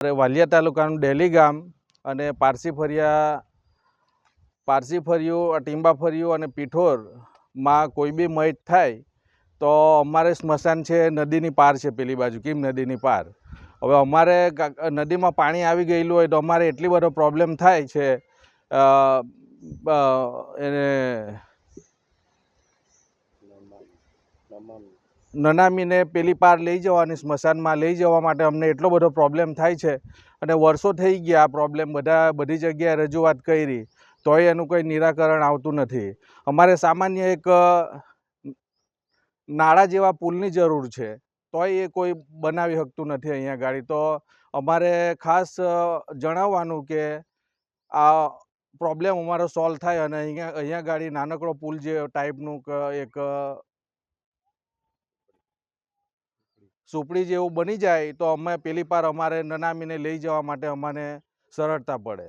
વાલિયા તાલુકાનું ડેલી ગામ અને પારસી ફરિયા, પારસી ફરિયું ટીંબા ફરિયું અને પીઠોરમાં કોઈ બી મૈત થાય તો અમારે સ્મશાન છે, નદીની પાર છે પેલી બાજુ. કેમ નદીની પાર? હવે અમારે નદીમાં પાણી આવી ગયેલું હોય તો અમારે એટલી બધો પ્રોબ્લેમ થાય છે એને નનામીને પેલી પાર લઈ જવાની સ્મશાનમાં લઈ જવા માટે અમને એટલો બધો પ્રોબ્લેમ થાય છે. અને વર્ષો થઈ ગયા આ પ્રોબ્લેમ બધા, બધી જગ્યાએ રજૂઆત કરી. તોય એનું કોઈ નિરાકરણ આવતું નથી. અમારે સામાન્ય એક નાળા જેવા પુલની જરૂર છે. તોય એ કોઈ બનાવી શકતું નથી અહીંયા ગાડી. તો અમારે ખાસ જણાવવાનું કે આ પ્રોબ્લેમ અમારો સોલ્વ થાય અને અહીંયા અહીંયા ગાડી નાનકડો પુલ જે ટાઈપનું એક સુપડી જેવું બની જાય તો અમે પેલી પાર અમારે નનામીને લઈ જવા માટે અમને સરળતા પડે.